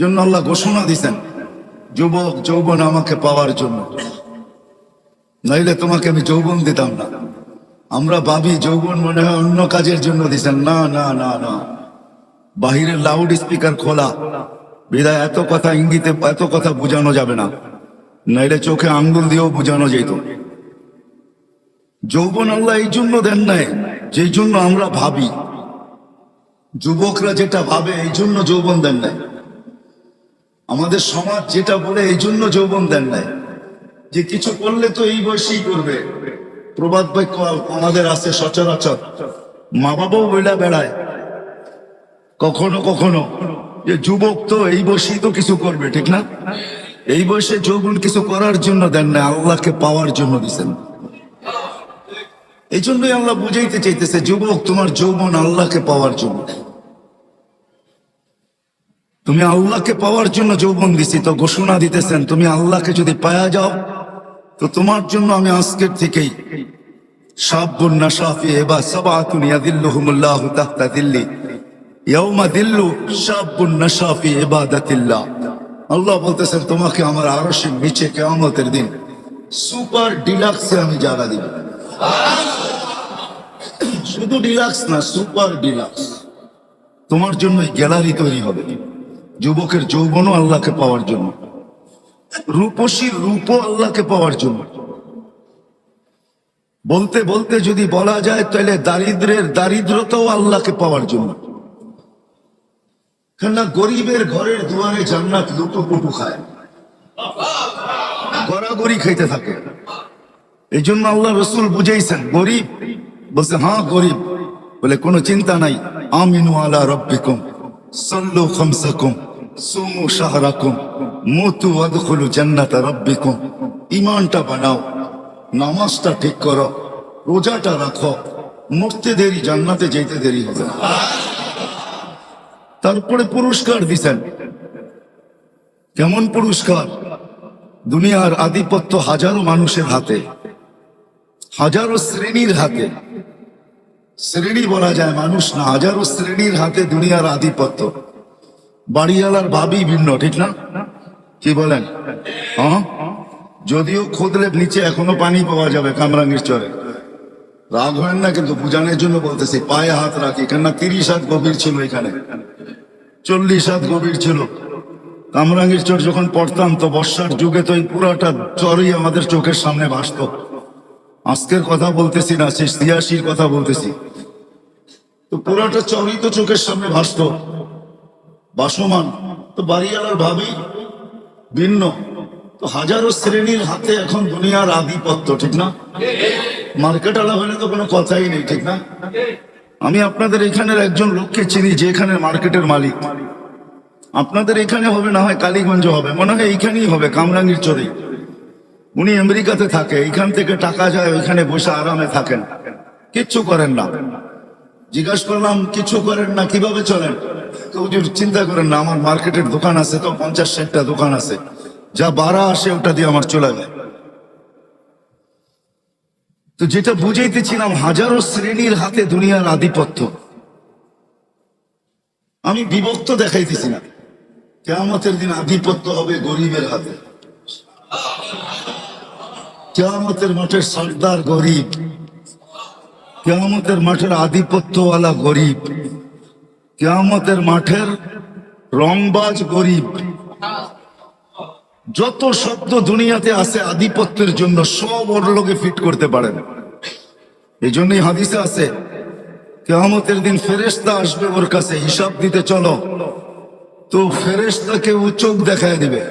জন্য আল্লাহ ঘোষণা দিছেন যুবক যৌবন আমাকে পাওয়ার জন্য। নাইলে তোমাকে আমি যৌবন দিতাম না। আমরা ভাবি যৌবন মনে হয় অন্য কাজের জন্য দিছেন না না না না। বাহিরের লাউড স্পিকার খোলা। বিদায়, এত কথা ইঙ্গিতে, এত কথা বোঝানো যাবে না। নাইলে চোখে আঙ্গুল দিয়েও বোঝানো যেত। যৌবন আল্লাহ এই জন্য দেন নাই, যেই জন্য আমরা ভাবি। যুবকরা যেটা ভাবে, এই জন্য যৌবন দেন নাই। আমাদের সমাজ যেটা বলে, এই জন্য যৌবন দেন নাই। যে কিছু করলে তো এই বয়সেই করবে। প্রবাদ বাক্য আমাদের আছে সচরাচর। মা বাবাও বইলা বেড়ায়। কখনো কখনো। যে যুবক তো এই বয়সেই তো কিছু করবে, ঠিক না? এই বয়সে যৌবন কিছু করার জন্য দেন না আল্লাহকে পাওয়ার জন্য দিচ্ছেন এই জন্যই আল্লাহ বুঝাইতে চাইতেছে, যুবক, তোমার যৌবন আল্লাহকে পাওয়ার জন্য। তুমি আল্লাহকে পাওয়ার জন্য যৌবন দিছি, তো ঘোষণা দিতেছেন, তুমি আল্লাহকে যদি পায়া যাও, তো তোমার জন্য আমি আজকের থেকেই আল্লাহ বলতেছেন, তোমাকে আমার দিন সুপার ডিলাক্সে আমি শুধু ডিলাক্স না, সুপার ডিলাক্স। তোমার জন্য গ্যালারি তৈরি হবে। যুবকের যৌবনও আল্লাহকে পাওয়ার জন্য। রূপসীর রূপও আল্লাহকে পাওয়ার জন্য। বলতে বলতে যদি বলা যায়, তাহলে দারিদ্রের দারিদ্রতাও আল্লাহকে পাওয়ার জন্য। কেননা গরিবের ঘরের দুয়ারে জান্নাত লুটুপুটু খায়। গড়াগড়ি খাইতে থাকে। এই জন্য আল্লাহ রসুল বুঝাইছেন, গরিব, বলছে হ্যাঁ গরিব। বলে, কোনো চিন্তা নাই। আমিনু আলা রব্বিকুম। সল্লু খামসাকুম, সুমু শাহরাকুম, মুতু আদখুলু জান্নাতা রব্বিকুম। ইমানটা বানাও, নামাজটা ঠিক করো, রোজাটা রাখো, মরতে দেরি, জান্নাতে যেতে দেরি হবে। তারপরে পুরস্কার দিছেন। কেমন পুরস্কার? দুনিয়ার আধিপত্য হাজারো মানুষের হাতে, হাজারো শ্রেণির হাতে। শ্রেণি বলা যায় মানুষ না, হাজারো শ্রেণির হাতে দুনিয়ার আধিপত্য। বাড়িওয়ালার ভাবি ভিন্ন, ঠিক না? কি বলেন? হ্যাঁ যদিও খোদলে নিচে এখনও পানি পাওয়া যাবে কামরাঙ্গির চরে। রাগ হয় না, কিন্তু বুঝানোর জন্য বলতেছি, পায়ে হাত রাখি, কেননা তিরিশ হাত গভীর ছিল এখানে। চল্লিশ হাত গভীর ছিল। কামরাঙ্গির চর যখন পড়তাম, তো বর্ষার যুগে তো এই পুরাটা চরই আমাদের চোখের সামনে ভাসত। আজকের কথা বলতেছি না সে ছিয়াশির কথা বলতেছি। তো পুরাটা চরই তো চোখের সামনে ভাসত। বাসমান তো বাড়িওয়ালার ভাবি ভিন্ন। তো হাজারো শ্রেণির হাতে এখন দুনিয়ার আধিপত্য, ঠিক না? মার্কেট আলা হলে তো কোনো কথাই নেই, ঠিক না? আমি আপনাদের এখানের একজন লোককে চিনি যে এখানে মার্কেটের মালিক। আপনাদের এখানে হবে না হয় কালীগঞ্জ হবে, মনে হয় এইখানেই হবে, কামরাঙ্গির চরে। উনি আমেরিকাতে থাকে, এইখান থেকে টাকা যায়, ওইখানে বসে আরামে থাকেন। কিচ্ছু করেন না। জিজ্ঞাসা করলাম, কিছু করেন না, কীভাবে চলেন? তো হুজুর চিন্তা করেন, না, আমার মার্কেটের দোকান আছে তো, পঞ্চাশ ষাটটা দোকান আছে। যা বাড়া আসে, ওটা দিয়ে আমার চলে যায়। তো যেটা বুঝাইতেছিলাম, হাজারো শ্রেণির হাতে দুনিয়ার আধিপত্য। আমি বিভক্ত দেখাইতেছি না। কেয়ামতের দিন আধিপত্য হবে গরিবের হাতে। কেয়ামতের মাঠের সর্দার গরিব। কেয়ামতের মাঠের আধিপত্যওয়ালা গরিব। কেয়ামতের মাঠের রংবাজ গরিব। যত শব্দ দুনিয়াতে আছে আধিপত্যের জন্য সব ওর লোকে ফিট করতে পারেন। এই জন্যই হাদিসে আছে, কেয়ামতের দিন ফেরেশতা আসবে ওর কাছে, হিসাব দিতে চলো। তো ফেরেশতাকে ও চোখ দেখায় দিবে।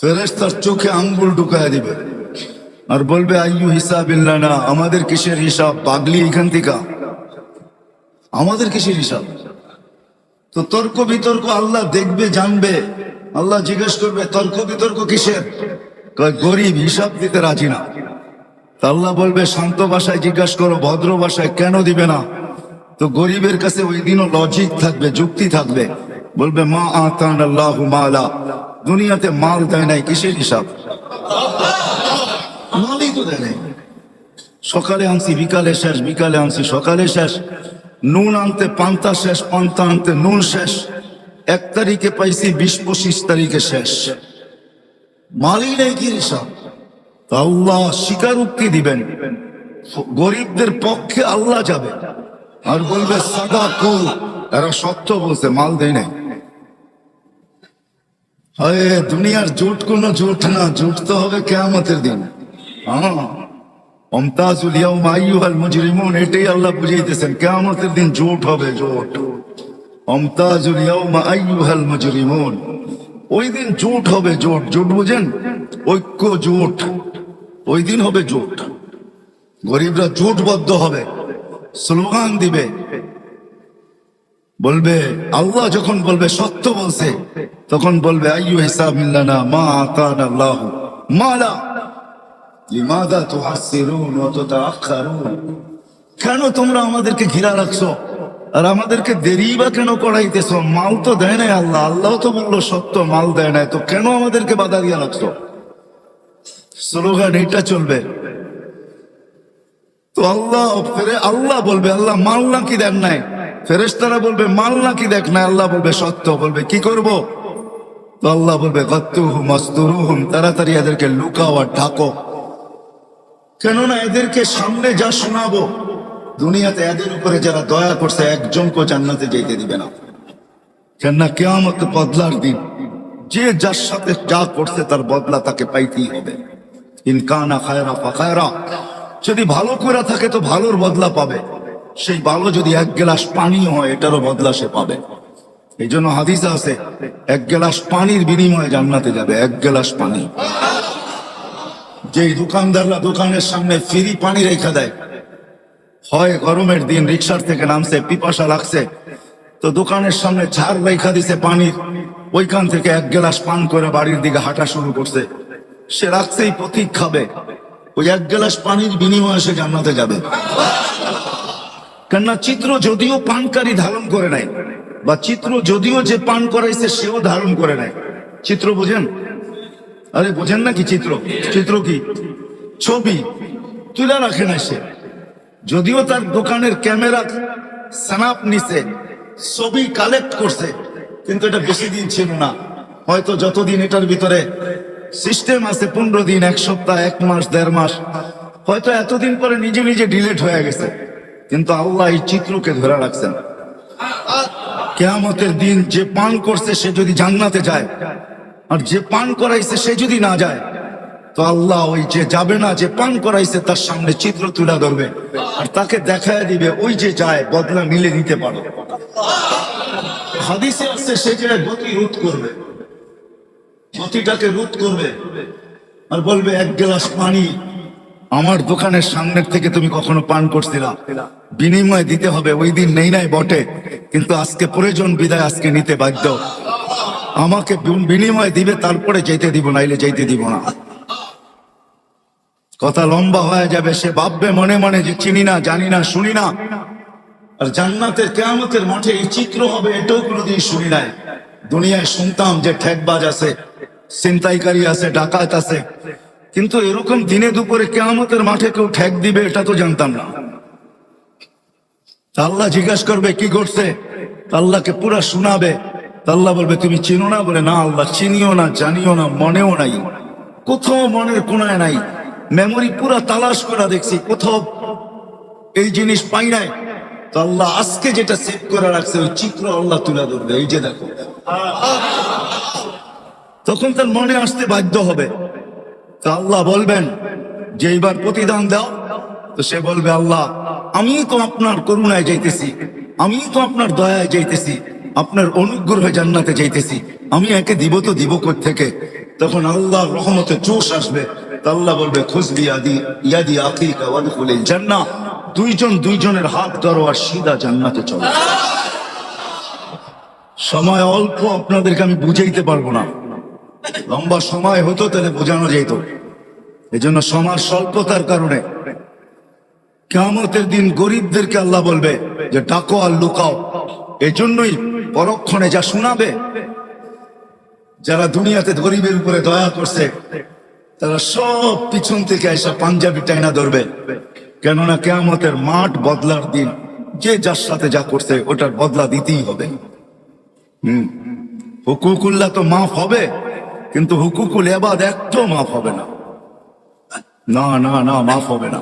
ফেরেশতার চোখে আঙ্গুল ঢুকায় দিবে। আর বলবে, আইয়ু হিসাব না আমাদের কিসের হিসাব? পাগলি এখান থেকে। আমাদের কিসের হিসাব? তো তর্ক বিতর্ক আল্লাহ দেখবে, জানবে। আল্লাহ জিজ্ঞেস করবে, তর্ক বিতর্ক কিসের? গরিব হিসাব দিতে রাজি না। আল্লাহ বলবে, শান্ত ভাষায় জিজ্ঞাসা করো, ভদ্র ভাষায় কেন দিবে না? তো গরিবের কাছে ওই দিনও লজিক থাকবে, যুক্তি থাকবে। বলবে, মা আল্লাহ মালা, দুনিয়াতে মাল দেয় নাই, কিসের হিসাব? দেয় সকালে আনছি, বিকালে শেষ, বিকালে আনছি, সকালে শেষ। নুন আনতে পান্তা শেষ, পান্তা আনতে নুন শেষ। এক তারিখে পাইছি, বিশ পঁচিশ তারিখে শেষ। মালই নেই কি আল্লাহ স্বীকারোক্তি দিবেন। গরিবদের পক্ষে আল্লাহ যাবে। আর বলবে সাদা কুল এরা সত্য বলছে, মাল দেয় নাই। দুনিয়ার জোট কোনো জোট না, জোট তো হবে কেয়ামতের দিন। এটাই আল্লাহ দিন জোট হবে, জোট। জোট হবে, জোট। জোট বুঝেন? ঐক্য জোট। ওই দিন হবে জোট। গরিবরা জোটবদ্ধ হবে। স্লোগান দিবে। বলবে, আল্লাহ যখন বলবে, সত্য বলছে, তখন বলবে, আইয়ু হিসাব মিল্লানা মা আতান আল্লাহ। মালা। লিমাদা তুহাসসিরুন ওয়া তুতাআখারুন কেন তোমরা আমাদেরকে ঘিরা রাখছো? আর আমাদেরকে দেরি বা কেন করাইতেছো? মাল তো দেয় নাই আল্লাহ। আল্লাহ তো বলল, সত্য, মাল দেয় নাই। তো কেন আমাদেরকে বাধা দিয়ে রাখছো? স্লোগান এটা চলবে। তো আল্লাহ, ফেরে আল্লাহ বলবে, আল্লাহ মাল নাকি দেন নাই? ফেরেশতারা বলবে, মাল নাকি দেখ না আল্লাহ বলবে, সত্য। বলবে, কি করব? তো আল্লাহ বলবে গত্তুহুম মস্তুরুহুম তাড়াতাড়ি এদেরকে লুকাও আর ঢাকো। কেননা এদেরকে সামনে যা শোনাবো, দুনিয়াতে এদের উপরে যারা দয়া করছে একজনকে জান্নাতে যেতে দিবে না। কেননা কেয়ামত বদলার দিন, যে যার সাথে যা করছে তার বদলা তাকে পাইতেই হবে। ইনকানা খায়রা ফাখায়রা যদি ভালো করে থাকে তো ভালোর বদলা পাবে। সেই ভালো যদি এক গ্লাস পানি হয়, এটারও বদলা সে পাবে। এই জন্য হাদিসে আছে, এক গ্লাস পানির বিনিময়ে জান্নাতে যাবে, এক গ্লাস পানি। যেই দোকানদাররা দোকানের সামনে ফ্রি পানি রেখে দেয়, হয় গরমের দিন রিক্সার থেকে নামছে, পিপাসা লাগছে, তো দোকানের সামনে ঝাড় রেখা দিছে পানির, ওইখান থেকে এক গ্লাস পান করে বাড়ির দিকে হাঁটা শুরু করছে। সে রাখছেই প্রতীক খাবে, ওই এক গ্লাস পানির বিনিময়ে সে জান্নাতে যাবে। কেননা চিত্র যদিও পানকারী ধারণ করে নাই, বা চিত্র যদিও যে পান করাইছে সেও ধারণ করে নাই। চিত্র বুঝেন? আরে বোঝেন নাকি চিত্র? চিত্র কি? ছবি। তুলে রাখে না সে যদিও তার দোকানের ক্যামেরা স্ন্যাপ নিছে, ছবি কালেক্ট করছে, কিন্তু এটা বেশি দিন ছিল না। হয়তো যতদিন এটার ভিতরে সিস্টেম আছে, পনেরো দিন, এক সপ্তাহ, এক মাস, দেড় মাস, হয়তো এতদিন পরে নিজে নিজে ডিলেট হয়ে গেছে। কিন্তু আল্লাহ এই চিত্রকে ধরে রাখছেন। কেয়ামতের দিন যে পান করছে, সে যদি জান্নাতে যায় আর যে পান করাইছে সে যদি না যায়, তো আল্লাহ ওই যে যাবে না, যে পান করাইছে তার সামনে চিত্র তুলে ধরবে আর তাকে দেখায় দিবে, ওই যে যায়, বদলা মিলে নিতে পারো। হাদিসে আসছে সে যে গতি রোধ করবে, গতিটাকে রোধ করবে আর বলবে, এক গ্লাস পানি আমার দোকানের সামনের থেকে তুমি কখনো পান করছিলা। বিনিময় দিতে হবে, ওই দিন নেই নাই বটে, কিন্তু আজকে প্রয়োজন বিদায়, আজকে নিতে বাধ্য। আমাকে বিনিময় দিবে, তারপরে যেতে দিব, নাইলে যেতে দিব না। কথা লম্বা হয়ে যাবে, সে ভাববে মনে মনে যে চিনি না, জানি না, শুনি না। আর জান্নাতের কেয়ামতের মাঠে এই চিত্র হবে, এটাও কোনোদিন শুনি নাই। দুনিয়ায় শুনতাম যে ঠেকবাজ আছে, ছিনতাইকারী আছে, ডাকাত আছে। কিন্তু এরকম দিনে দুপুরে কেয়ামতের মাঠে কেউ ঠেক দিবে, এটা তো জানতাম না। আল্লাহ জিজ্ঞাসা করবে, কি করছে আল্লাহকে পুরা শোনাবে। আল্লাহ বলবে, তুমি চিনো না? বলে, না আল্লাহ, চিনিও না, জানিও না, মনেও নাই। কোথাও মনের কোনায় নাই। মেমোরি পুরা তালাশ করা দেখছি, কোথাও এই জিনিস পাই নাই। তো আল্লাহ আজকে যেটা সেভ করে রাখছে, ওই চিত্র আল্লাহ তুলে ধরবে। এই যে দেখো। তখন তার মনে আসতে বাধ্য হবে। তো আল্লাহ বলবেন, যে এইবার প্রতিদান দাও। তো সে বলবে, আল্লাহ আমি তো আপনার করুণায় যাইতেছি। আমি তো আপনার দয়ায় যাইতেছি। আপনার অনুগ্রহে জান্নাতে যাইতেছি। আমি একে দিব তো দিব থেকে তখন আল্লাহর রহমতে চোষ আসবে। আল্লাহ বলবে খুশবি আদি, ইয়াদি আকিকা ওয়াদখুলিল জান্নাহ। দুইজন দুইজনের হাত ধরো আর সিধা জান্নাতে চলো। সময় অল্প, আপনাদেরকে আমি বুঝাইতে পারব না। লম্বা সময় হতো, তাহলে বোঝানো যেত। এই জন্য সময় স্বল্পতার কারণে কেমতের দিন গরিবদেরকে আল্লাহ বলবে যে, ডাকো আর লুকাও। এই জন্যই পরক্ষণে যা শোনাবে, যারা দুনিয়াতে গরিবের উপরে দয়া করছে, তারা সব পিছন থেকে এসে পাঞ্জাবি টাইনা ধরবে। কেননা কেয়ামতের মাঠ বদলার দিন, যে যার সাথে যা করছে, ওটার বদলা দিতেই হবে। হুম। হুকুকুল্লাহ তো মাফ হবে, কিন্তু হুকুকুল এবাদ একটাও মাফ হবে না। না না না, মাফ হবে না।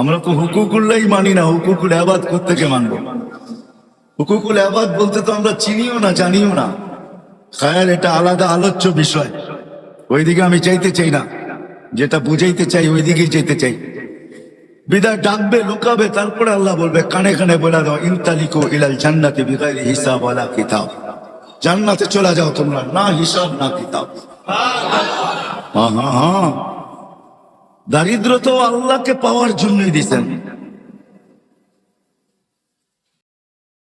আমরা তো হুকুকুল্লাই মানি না, হুকুকুল আবাদ থেকে মানবো? হুকুকুল আবাদ বলতে তো আমরা চিনিও না, জানিও না। খায়াল, এটা আলাদা আলোচ্য বিষয়। ওইদিকে আমি চাইতে চাই না। যেটা বুঝাইতে চাই, ওইদিকেই যেতে চাই। বিদায় ডাকবে, লুকাবে, তারপরে আল্লাহ বলবে, কানে কানে বলে দাও, ইনতালিকো ইলাল জান্নাতি বিগাইরি হিসাব ওয়ালা কিতাব। জান্নাতে চলে যাও তোমরা, না হিসাব, না কিতাব। হ্যাঁ হ্যাঁ দারিদ্র তো আল্লাহকে পাওয়ার জন্যই দিছেন।